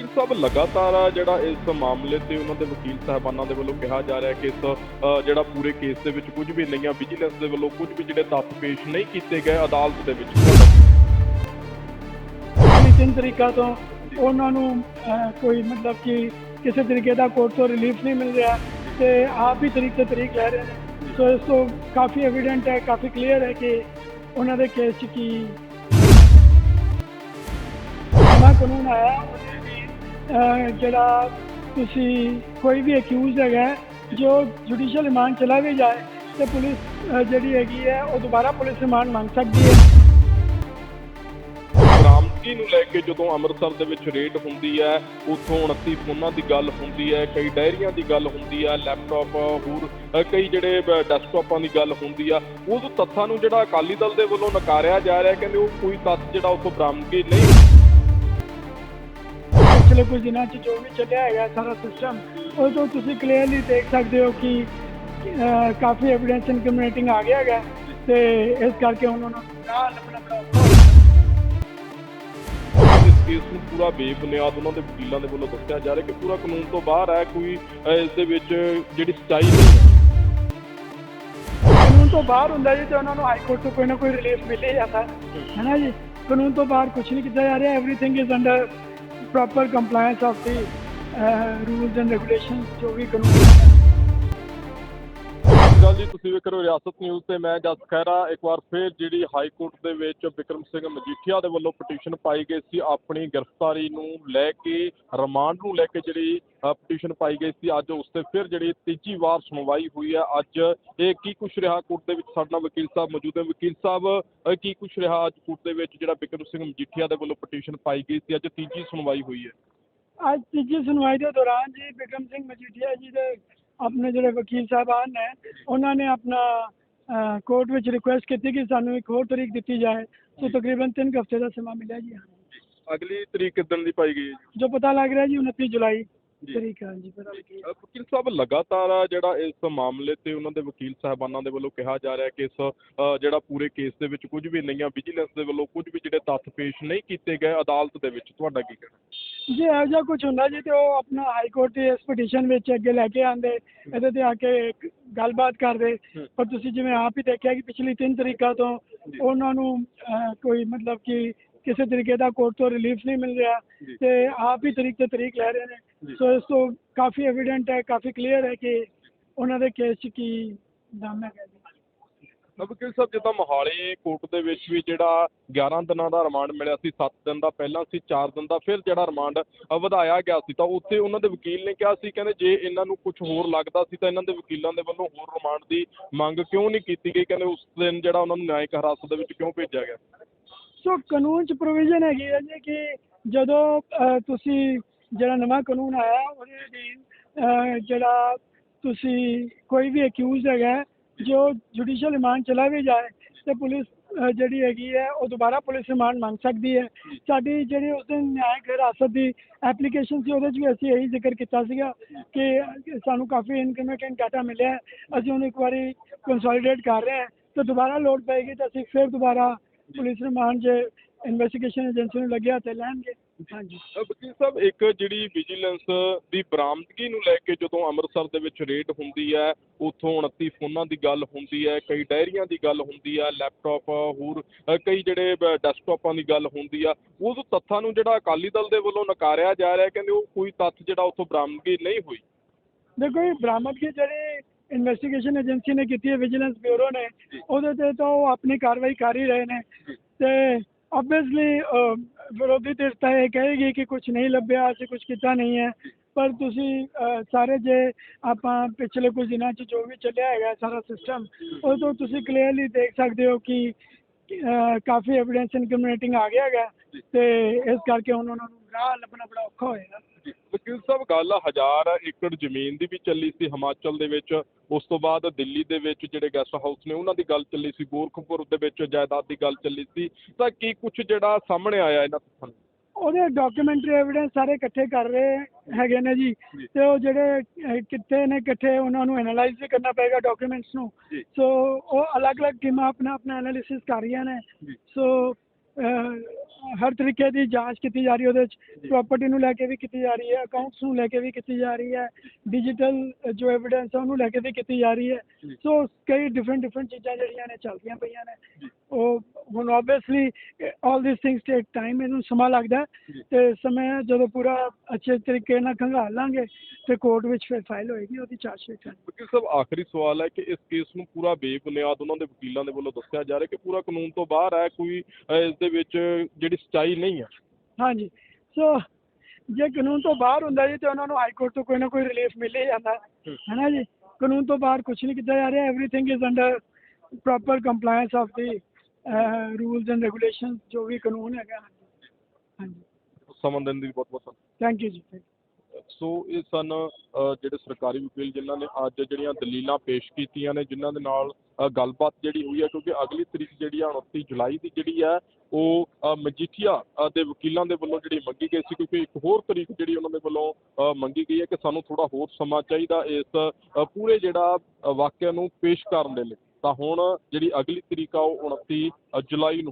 ਵਕੀਲ ਸਾਹਿਬ ਲਗਾਤਾਰ ਆ ਜਿਹੜਾ ਇਸ ਮਾਮਲੇ ਤੇ ਉਹਨਾਂ ਦੇ ਵਕੀਲ ਸਾਹਿਬਾਨਾਂ ਦੇ ਵੱਲੋਂ ਕਿਹਾ ਜਾ ਰਿਹਾ ਕਿ ਇਸ ਅ, ਜਿਹੜਾ ਪੂਰੇ ਕੇਸ ਦੇ ਵਿੱਚ ਕੁਝ ਵੀ ਨਹੀਂ ਆ ਵਿਜੀਲੈਂਸ ਦੇ ਵੱਲੋਂ ਕੁਝ ਵੀ ਜਿਹੜੇ ਤੱਥ ਪੇਸ਼ ਨਹੀਂ ਕੀਤੇ ਗਏ ਅਦਾਲਤ ਦੇ ਵਿੱਚ। ਪਿਛਲੀ ਤਿੰਨ ਤਰੀਕਾਂ ਤੋਂ ਉਹਨਾਂ ਨੂੰ ਅਹ, ਕੋਈ ਮਤਲਬ ਕਿ ਕਿਸੇ ਤਰੀਕੇ ਦਾ ਕੋਰਟ ਤੋਂ ਰਿਲੀਫ ਨਹੀਂ ਮਿਲ ਰਿਹਾ ਤੇ ਆਪ ਹੀ ਤਰੀਕ ਤੇ ਤਰੀਕ ਲੈ ਰਹੇ ਨੇ। ਸੋ ਇਸ ਤੋਂ ਕਾਫੀ ਐਵੀਡੈਂਟ ਹੈ ਕਾਫੀ ਕਲੀਅਰ ਹੈ ਕਿ ਉਹਨਾਂ ਦੇ ਕੇਸ 'ਚ ਕੀ ਨਵਾਂ ਕਾਨੂੰਨ ਆਇਆ ਉਹਦੇ ਵੀ ਅਹ, ਜਿਹੜਾ ਤੁਸੀਂ ਕੋਈ ਵੀ ਅਕਿਊਜ਼ ਹੈਗਾ, ਜੋ ਜੁਡੀਸ਼ੀਅਲ ਰਿਮਾਂਡ ਚਲਾ ਵੀ ਜਾਏ ਤੇ ਪੁਲਿਸ ਜਿਹੜੀ ਹੈਗੀ ਹੈ, ਉਹ ਦੁਬਾਰਾ ਪੁਲਿਸ ਰਿਮਾਂਡ ਮੰਗ ਸਕਦੀ ਹੈ। ਬਰਾਮਦਗੀ ਨੂੰ ਲੈ ਕੇ ਜਦੋਂ ਅੰਮ੍ਰਿਤਸਰ ਦੇ ਵਿੱਚ ਰੇਡ ਹੁੰਦੀ ਹੈ, ਉੱਥੋਂ 29 ਫੋਨਾਂ ਦੀ ਗੱਲ ਹੁੰਦੀ ਹੈ, ਕਈ ਡਾਇਰੀਆਂ ਦੀ ਗੱਲ ਹੁੰਦੀ ਹੈ ਲੈਪਟਾਪ ਹੋਰ ਕਈ ਜਿਹੜੇ ਬ- ਡੈਸਕਟਾਪਾਂ ਦੀ ਗੱਲ ਹੁੰਦੀ ਆ ਉਸ ਤੱਥਾਂ ਨੂੰ ਜਿਹੜਾ ਅਕਾਲੀ ਦਲ ਦੇ ਵੱਲੋਂ ਨਕਾਰਿਆ ਜਾ ਰਿਹਾ, ਕਹਿੰਦੇ ਉਹ ਕੋਈ ਤੱਥ ਜਿਹੜਾ ਉੱਥੋਂ ਬਰਾਮਦਗੀ ਨਹੀਂ ਪਿਛਲੇ ਕੁਝ ਦਿਨਾਂ 'ਚ ਜੋ ਵੀ ਚੱਲਿਆ ਹੈਗਾ ਸਾਰਾ ਸਿਸਟਮ ਉਹ ਤੋਂ ਤੁਸੀਂ ਕਲੀਅਰਲੀ ਦੇਖ ਸਕਦੇ ਹੋ ਕਿ ਕਾਫੀ ਐਵੀਡੈਂਸ ਇਨਕਮੀਨੇਟਿੰਗ ਆ ਗਿਆ ਹੈਗਾ ਤੇ ਇਸ ਕਰਕੇ ਉਹਨਾਂ ਨੂੰ ਗਿਆ। ਇਸ ਕੇਸ ਨੂੰ ਪੂਰਾ ਬੇਬੁਨਿਆਦ ਉਹਨਾਂ ਦੇ ਵਕੀਲਾਂ ਦੇ ਵੱਲੋਂ ਦੱਸਿਆ ਜਾ ਰਿਹਾ ਕਿ ਪੂਰਾ ਕਾਨੂੰਨ ਤੋਂ ਬਾਹਰ ਹੈ ਕੋਈ ਇਸ ਦੇ ਵਿੱਚ ਜਿਹੜੀ ਸਚਾਈ ਨਹੀਂ ਹੈ। ਕਾਨੂੰਨ ਤੋਂ ਬਾਹਰ ਹੁੰਦਾ ਜੀ ਤੇ ਉਹਨਾਂ ਨੂੰ ਹਾਈ ਕੋਰਟ ਤੋਂ ਕੋਈ ਨਾ ਕੋਈ ਰਿਲੀਫ ਮਿਲ ਜਾਂਦਾ ਹੈ। ਨਾ ਜੀ? ਕਾਨੂੰਨ ਤੋਂ ਬਾਹਰ ਕੁਝ ਨਹੀਂ ਕੀਤਾ ਜਾ ਰਿਹਾ everything is under proper compliance of the rules and regulation ਜੋ ਵੀ ਕਾਨੂੰਨ ਹੈ ਸਤਿ ਸ਼੍ਰੀ ਅਕਾਲ ਜੀ, ਤੁਸੀਂ ਵੇਖ ਰਹੇ ਹੋ ਰਿਆਸਤ ਨਿਊਜ਼ ਤੇ ਮੈਂ ਜਸ ਖਹਿਰਾ। ਇੱਕ ਵਾਰ ਫਿਰ ਜਿਹੜੀ ਹਾਈ ਕੋਰਟ ਦੇ ਵਿੱਚ ਬਿਕਰਮ ਸਿੰਘ ਮਜੀਠੀਆ ਦੇ ਵੱਲੋਂ ਪਟੀਸ਼ਨ ਪਾਈ ਗਈ ਸੀ ਆਪਣੀ ਗ੍ਰਿਫਤਾਰੀ ਨੂੰ ਲੈ ਕੇ, ਰਿਮਾਂਡ ਨੂੰ ਲੈ ਕੇ ਜਿਹੜੀ ਪਟੀਸ਼ਨ ਪਾਈ ਗਈ ਸੀ। ਅੱਜ ਉਸ ਤੇ ਫਿਰ ਜਿਹੜੀ ਤੀਜੀ ਵਾਰ ਸੁਣਵਾਈ ਹੋਈ ਹੈ। ਅੱਜ ਇਹ ਕੀ ਕੁਛ ਰਿਹਾ? ਕੋਰਟ ਦੇ ਵਿੱਚ ਸਾਡੇ ਨਾਲ ਵਕੀਲ ਸਾਹਿਬ ਮੌਜੂਦ ਹੈ ਵਕੀਲ ਸਾਹਿਬ ਕੀ ਕੁਛ ਰਿਹਾ ਅੱਜ ਕੋਰਟ ਦੇ ਵਿੱਚ ਜਿਹੜਾ ਬਿਕਰਮ ਸਿੰਘ ਮਜੀਠੀਆ ਦੇ ਵੱਲੋਂ ਪਟੀਸ਼ਨ ਪਾਈ ਗਈ ਸੀ? ਅੱਜ ਤੀਜੀ ਸੁਣਵਾਈ ਹੋਈ ਹੈ। ਅੱਜ ਤੀਜੀ ਸੁਣਵਾਈ ਦੇ ਦੌਰਾਨ ਜੀ ਬਿਕਰਮ ਸਿੰਘ ਮਜੀਠੀਆ ਜੀ ਦੇ ਆਪਣੇ ਜਿਹੜੇ ਵਕੀਲ ਸਾਹਿਬਾਨ ਨੇ ਉਹਨਾਂ ਨੇ ਆਪਣਾ ਕੋਰਟ ਵਿੱਚ ਰਿਕੁਐਸਟ ਕੀਤੀ ਕਿ ਸਾਨੂੰ ਇੱਕ ਹੋਰ ਤਰੀਕ ਦਿੱਤੀ ਜਾਏ। ਸੋ ਤਕਰੀਬਨ 3 ਹਫ਼ਤੇ ਦਾ ਸਮਾਂ ਮਿਲਿਆ ਜੀ। ਅਗਲੀ ਤਰੀਕ ਕਿਦਣ ਦੀ ਪਾਈ ਗਈ ਹੈ ਜੀ? ਜੋ ਪਤਾ ਲੱਗ ਰਿਹਾ ਜੀ 29 ਜੁਲਾਈ। ਤਰੀਕ ਹੈ ਜੀ ਪਤਾ ਲੱਗੀ ਅ, ਵਕੀਲ ਸਾਹਿਬ ਲਗਾਤਾਰ ਆ ਜਿਹੜਾ ਇਸ ਮਾਮਲੇ ਤੇ ਉਹਨਾਂ ਦੇ ਵਕੀਲ ਸਾਹਿਬਾਨਾਂ ਦੇ ਵੱਲੋਂ ਕਿਹਾ ਜਾ ਰਿਹਾ ਕਿ ਇਸ ਅ, ਜਿਹੜਾ ਪੂਰੇ ਕੇਸ ਦੇ ਵਿੱਚ ਕੁਝ ਵੀ ਨਹੀਂ ਆ ਵਿਜੀਲੈਂਸ ਦੇ ਵੱਲੋਂ ਕੁਝ ਵੀ ਜਿਹੜੇ ਤੱਥ ਪੇਸ਼ ਨਹੀਂ ਕੀਤੇ ਗਏ ਅਦਾਲਤ ਦੇ ਵਿੱਚ ਤੁਹਾਡਾ ਕੀ ਕਹਿਣਾ? ਜੇ ਇਹੋ ਜਿਹਾ ਕੁਝ ਹੁੰਦਾ ਜੀ ਤੇ ਉਹ ਆਪਣਾ ਹਾਈ ਕੋਰਟ ਦੀ ਇਸ ਪਟੀਸ਼ਨ ਵਿੱਚ ਅੱਗੇ ਲੈ ਕੇ ਆਂਦੇ ਇਹਦੇ ਤੇ ਆ ਕੇ ਇੱਕ ਗੱਲਬਾਤ ਕਰਦੇ। ਪਰ ਤੁਸੀਂ ਜਿਵੇਂ ਆਪ ਹੀ ਦੇਖਿਆ ਕਿ ਪਿਛਲੀ ਤਿੰਨ ਤਰੀਕਾਂ ਤੋਂ। ਉਹਨਾਂ ਨੂੰ ਅਹ, ਕੋਈ ਮਤਲਬ ਕਿ ਕਿਸੇ ਤਰੀਕੇ ਦਾ ਕੋਰਟ ਤੋਂ ਰਿਲੀਫ ਨਹੀਂ ਮਿਲ ਰਿਹਾ। ਤੇ ਆਪ ਹੀ ਤਰੀਕ ਤੇ ਤਰੀਕ ਲੈ ਰਹੇ। ਨੇ ਸੋ ਇਸ ਤੋਂ ਕਾਫੀ ਐਵੀਡੈਂਟ ਹੈ ਕਾਫੀ ਕਲੀਅਰ ਹੈ ਕਿ ਉਹਨਾਂ ਦੇ ਕੇਸ 'ਚ ਕੀ ਦਮ ਹੈਗਾ ਜੀ ਤਾਂ ਵਕੀਲ ਸਾਹਿਬ ਜਿੱਦਾਂ ਮੋਹਾਲੀ ਕੋਰਟ ਦੇ ਵਿੱਚ ਵੀ ਜਿਹੜਾ 11 ਦਿਨਾਂ ਦਾ ਰਿਮਾਂਡ ਮਿਲਿਆ ਸੀ 7 ਦਿਨ ਦਾ ਪਹਿਲਾਂ ਸੀ 4 ਦਿਨ ਦਾ ਫਿਰ ਜਿਹੜਾ ਰਿਮਾਂਡ ਵਧਾਇਆ ਗਿਆ ਸੀ ਤਾਂ ਉੱਥੇ ਉਹਨਾਂ ਦੇ ਵਕੀਲ ਨੇ ਕਿਹਾ ਸੀ ਕਹਿੰਦੇ ਜੇ ਇਹਨਾਂ ਨੂੰ ਕੁਝ ਹੋਰ ਲੱਗਦਾ ਸੀ ਤਾਂ ਇਹਨਾਂ ਦੇ ਵਕੀਲਾਂ ਦੇ ਵੱਲੋਂ ਹੋਰ ਰਿਮਾਂਡ ਦੀ ਮੰਗ ਕਿਉਂ ਨਹੀਂ ਕੀਤੀ ਗਈ ਕਹਿੰਦੇ ਉਸ ਦਿਨ ਜਿਹੜਾ ਉਹਨਾਂ ਨੂੰ ਨਿਆਇਕ ਹਿਰਾਸਤ ਦੇ ਵਿੱਚ ਕਿਉਂ ਭੇਜਿਆ ਗਿਆ ਸੋ ਕਾਨੂੰਨ 'ਚ ਪ੍ਰੋਵੀਜ਼ਨ ਹੈਗੀ ਹੈ ਜੀ ਕਿ ਜਦੋਂ ਤੁਸੀਂ ਜਿਹੜਾ ਨਵਾਂ ਕਾਨੂੰਨ ਆਇਆ, ਉਹਦੇ ਅਧੀਨ ਜਿਹੜਾ ਤੁਸੀਂ ਕੋਈ ਵੀ ਅਕਿਊਜ਼ ਹੈਗਾ, ਜੋ ਜੁਡੀਸ਼ੀਅਲ ਰਿਮਾਂਡ ਚਲਾ ਵੀ ਜਾਏ, ਤੇ ਪੁਲਿਸ ਜਿਹੜੀ ਹੈਗੀ ਹੈ, ਉਹ ਦੁਬਾਰਾ ਪੁਲਿਸ ਰਿਮਾਂਡ ਮੰਗ ਸਕਦੀ ਹੈ। ਸਾਡੀ ਜਿਹੜੀ ਉਸ ਦਿਨ ਨਿਆਇਕ ਹਿਰਾਸਤ ਦੀ ਐਪਲੀਕੇਸ਼ਨ ਸੀ, ਉਹਦੇ 'ਚ ਵੀ ਅਸੀਂ ਇਹੀ ਜ਼ਿਕਰ ਕੀਤਾ ਸੀਗਾ ਕਿ ਸਾਨੂੰ ਕਾਫੀ ਇਨਕਮੀਟੈਂਟ ਡਾਟਾ ਮਿਲਿਆ ਅਸੀਂ ਉਹਨੂੰ ਇੱਕ ਵਾਰੀ ਕੰਸੋਲੀਡੇਟ ਕਰ ਰਹੇ ਹਾਂ, ਤੇ ਦੁਬਾਰਾ ਲੋਡ ਪਏਗੀ, ਤਾਂ ਅਸੀਂ ਫਿਰ ਦੁਬਾਰਾ ਪੁਲਿਸ ਰਿਮਾਂਡ ਜੇ ਇਨਵੈਸਟੀਗੇਸ਼ਨ ਏਜੰਸੀ ਨੂੰ ਲੱਗਿਆ ਤੇ ਲੈਣਗੇ। ਹਾਂਜੀ। ਵਕੀਲ ਸਾਹਿਬ ਇੱਕ ਜਿਹੜੀ ਵਿਜੀਲੈਂਸ ਦੀ ਬਰਾਮਦਗੀ ਨੂੰ ਲੈ ਕੇ ਜਦੋਂ ਅੰਮ੍ਰਿਤਸਰ ਦੇ ਵਿੱਚ ਰੇਡ ਹੁੰਦੀ ਹੈ ਉੱਥੋਂ 29 ਫੋਨਾਂ ਦੀ ਗੱਲ ਹੁੰਦੀ ਹੈ ਕਈ ਡਾਇਰੀਆਂ ਦੀ ਗੱਲ ਹੁੰਦੀ ਹੈ ਲੈਪਟਾਪ ਹੋਰ ਕਈ ਜਿਹੜੇ ਡੈਸਕਟਾਪਾਂ ਦੀ ਗੱਲ ਹੁੰਦੀ ਆ ਉਸ ਤੱਥਾਂ ਨੂੰ ਜਿਹੜਾ ਅਕਾਲੀ ਦਲ ਦੇ ਵੱਲੋਂ ਨਕਾਰਿਆ ਜਾ ਰਿਹਾ ਕਹਿੰਦੇ ਉਹ ਕੋਈ ਤੱਥ ਜਿਹੜਾ ਉੱਥੋਂ ਬਰਾਮਦਗੀ ਨਹੀਂ ਹੋਈ। ਦੇਖੋ ਇਹ ਬਰਾਮਦਗੀ ਜਿਹੜੀ ਇਨਵੈਸਟੀਗੇਸ਼ਨ ਏਜੰਸੀ ਨੇ ਕੀਤੀ ਹੈ ਵਿਜੀਲੈਂਸ ਬਿਊਰੋ ਨੇ। ਉਹਦੇ ਤੇ ਤਾਂ ਉਹ ਆਪਣੀ ਕਾਰਵਾਈ ਕਰ ਹੀ ਰਹੇ ਨੇ। ਤੇ ਆਬਵੀਅਸਲੀ ਵਿਰੋਧੀ ਧਿਰ ਤਾਂ ਇਹ ਕਹੇਗੀ ਕਿ ਕੁਝ ਨਹੀਂ ਲੱਭਿਆ ਅਸੀਂ ਕੁਝ ਕੀਤਾ ਨਹੀਂ ਹੈ ਪਰ ਤੁਸੀਂ ਸਾਰੇ ਜੇ ਆਪਾਂ ਪਿਛਲੇ ਕੁਝ ਦਿਨਾਂ 'ਚ ਜੋ ਵੀ ਚੱਲਿਆ ਹੈਗਾ ਸਾਰਾ ਸਿਸਟਮ ਉਹ ਤੋਂ ਤੁਸੀਂ ਕਲੀਅਰਲੀ ਦੇਖ ਸਕਦੇ ਹੋ ਕਿ ਕਾਫੀ ਐਵੀਡੈਂਸ ਇਨਕਮੀਨੇਟਿੰਗ ਆ ਗਿਆ ਹੈਗਾ। ਤੇ ਇਸ ਕਰਕੇ ਹੁਣ ਉਹਨਾਂ ਨੂੰ ਰਾਹ ਲੱਭਣਾ ਬੜਾ ਔਖਾ ਹੋਏਗਾ। ਵਕੀਲ ਸਾਹਿਬ ਗੱਲ ਹਜ਼ਾਰ ਏਕੜ ਜ਼ਮੀਨ ਦੀ ਵੀ ਚੱਲੀ ਸੀ ਹਿਮਾਚਲ ਦੇ ਵਿੱਚ ਉਸ ਤੋਂ ਬਾਅਦ ਦਿੱਲੀ ਦੇ ਵਿੱਚ ਜਿਹੜੇ ਗੈਸਟ ਹਾਊਸ ਨੇ ਉਹਨਾਂ ਦੀ ਗੱਲ ਚੱਲੀ ਸੀ ਗੋਰਖਪੁਰ ਦੇ ਵਿੱਚ ਜਾਇਦਾਦ ਦੀ ਗੱਲ ਚੱਲੀ ਸੀ ਤਾਂ ਕੀ ਕੁਝ ਜਿਹੜਾ ਸਾਹਮਣੇ ਆਇਆ ਇਹਨਾਂ ਨੂੰ ਉਹਦੇ ਡਾਕੂਮੈਂਟਰੀ ਐਵੀਡੈਂਸ ਸਾਰੇ ਇਕੱਠੇ ਕਰ ਰਹੇ ਹੈਗੇ ਨੇ ਜੀ। ਤੇ ਉਹ ਜਿਹੜੇ ਅਹ, ਕਿੱਥੇ ਨੇ ਕਿੱਥੇ ਉਹਨਾਂ ਨੂੰ ਐਨਾਲਾਈਜ਼ ਵੀ ਕਰਨਾ ਪਏਗਾ ਡਾਕੂਮੈਂਟਸ ਨੂੰ ਜੀ। ਸੋ ਉਹ ਅਲੱਗ-ਅਲੱਗ ਟੀਮਾਂ ਆਪਣਾ ਆਪਣਾ ਐਨਾਲਿਸਿਸ ਕਰ ਰਹੀਆਂ ਨੇ ਜੀ। ਸੋ ਅਹ, ਹਰ ਤਰੀਕੇ ਦੀ ਜਾਂਚ ਕੀਤੀ ਜਾ ਰਹੀ ਹੈ ਉਹਦੇ ਵਿੱਚ ਪ੍ਰਾਪਰਟੀ ਨੂੰ ਲੈ ਕੇ ਵੀ ਕੀਤੀ ਜਾ ਰਹੀ ਹੈ ਅਕਾਊਂਟਸ ਨੂੰ ਲੈ ਕੇ ਵੀ ਕੀਤੀ ਜਾ ਰਹੀ ਹੈ ਡਿਜੀਟਲ ਜੋ ਐਵੀਡੈਂਸ ਹੈ ਉਹਨੂੰ ਲੈ ਕੇ ਵੀ ਕੀਤੀ ਜਾ ਰਹੀ ਹੈ। ਸੋ ਕਈ ਡਿਫਰੈਂਟ ਡਿਫਰੈਂਟ ਚੀਜ਼ਾਂ ਜਿਹੜੀਆਂ ਨੇ ਚੱਲਦੀਆਂ ਪਈਆਂ ਨੇ। ਉਹ ਹੁਣ obviously all this things take time ਇਹਨੂੰ ਸਮਾਂ ਲੱਗਦਾ। ਤੇ ਸਮੇਂ ਜਦੋਂ ਪੂਰਾ ਅੱਛੇ ਤਰੀਕੇ ਨਾਲ ਖੰਗਾਲ ਲਾਂਗੇ ਤੇ ਕੋਰਟ ਵਿੱਚ ਫਿਰ ਫਾਈਲ ਹੋਏਗੀ ਉਹਦੀ ਚਾਰਜ ਸ਼ੀਟ ਵਕੀਲ ਸਾਹਿਬ ਆਖਰੀ ਸਵਾਲ ਹੈ ਕਿ ਇਸ ਕੇਸ ਨੂੰ ਪੂਰਾ ਬੇਬੁਨਿਆਦ ਉਹਨਾਂ ਦੇ ਵਕੀਲਾਂ ਦੇ ਵੱਲੋਂ ਦੱਸਿਆ ਜਾ ਰਿਹਾ ਕਿ ਪੂਰਾ ਕਾਨੂੰਨ ਤੋਂ ਬਾਹਰ ਹੈ ਕੋਈ ਇਸ ਦੇ ਵਿੱਚ ਜਿਹੜੀ ਸੱਚਾਈ ਨਹੀਂ ਹੈ? ਹਾਂਜੀ। ਸੋ ਜੇ ਕਾਨੂੰਨ ਤੋਂ ਬਾਹਰ ਹੁੰਦਾ ਜੀ ਤੇ ਉਹਨਾਂ ਨੂੰ ਹਾਈ ਕੋਰਟ ਤੋਂ ਕੋਈ ਨਾ ਕੋਈ ਰਿਲੀਫ ਮਿਲ ਹੀ ਜਾਂਦਾ। ਹੈ। ਨਾ ਜੀ? ਕਾਨੂੰਨ ਤੋਂ ਬਾਹਰ ਕੁਝ ਨਹੀਂ ਕੀਤਾ ਜਾ ਰਿਹਾ everything is under proper compliance of the rules and regulation ਜੋ ਵੀ ਕਾਨੂੰਨ ਹੈਗਾ ਹਾਂਜੀ ਸਮਾਂ ਦੇਣ ਦੀ ਬਹੁਤ ਬਹੁਤ ਧੰਨਵਾਦ। Thank you ji thank you. So ਇਹ ਸਨ ਅ, ਜਿਹੜੇ ਸਰਕਾਰੀ ਵਕੀਲ ਜਿਨ੍ਹਾਂ ਨੇ ਅੱਜ ਜਿਹੜੀਆਂ ਦਲੀਲਾਂ ਪੇਸ਼ ਕੀਤੀਆਂ ਨੇ ਜਿਨ੍ਹਾਂ ਦੇ ਨਾਲ ਅ, ਗੱਲਬਾਤ ਜਿਹੜੀ ਹੋਈ ਹੈ ਕਿਉਂਕਿ ਅਗਲੀ ਤਰੀਕ ਜਿਹੜੀ ਆ 29 ਜੁਲਾਈ ਦੀ ਜਿਹੜੀ ਹੈ ਉਹ ਅ, ਮਜੀਠੀਆ ਅ, ਦੇ ਵਕੀਲਾਂ ਦੇ ਵੱਲੋਂ ਜਿਹੜੀ ਮੰਗੀ ਗਈ ਸੀ ਕਿਉਂਕਿ ਇੱਕ ਹੋਰ ਤਰੀਕ ਜਿਹੜੀ ਉਹਨਾਂ ਦੇ ਵੱਲੋਂ ਮੰਗੀ ਗਈ ਹੈ ਕਿ ਸਾਨੂੰ ਥੋੜਾ ਹੋਰ ਸਮਾਂ ਚਾਹੀਦਾ ਇਸ ਪੂਰੇ ਜਿਹੜਾ ਵਾਕਿਆ ਨੂੰ ਪੇਸ਼ ਕਰਨ ਦੇ ਲਈ। ਤਾਂ ਹੁਣ ਜਿਹੜੀ ਅਗਲੀ ਤਰੀਕ ਆ ਉਹ 29 ਜੁਲਾਈ ਨੂੰ।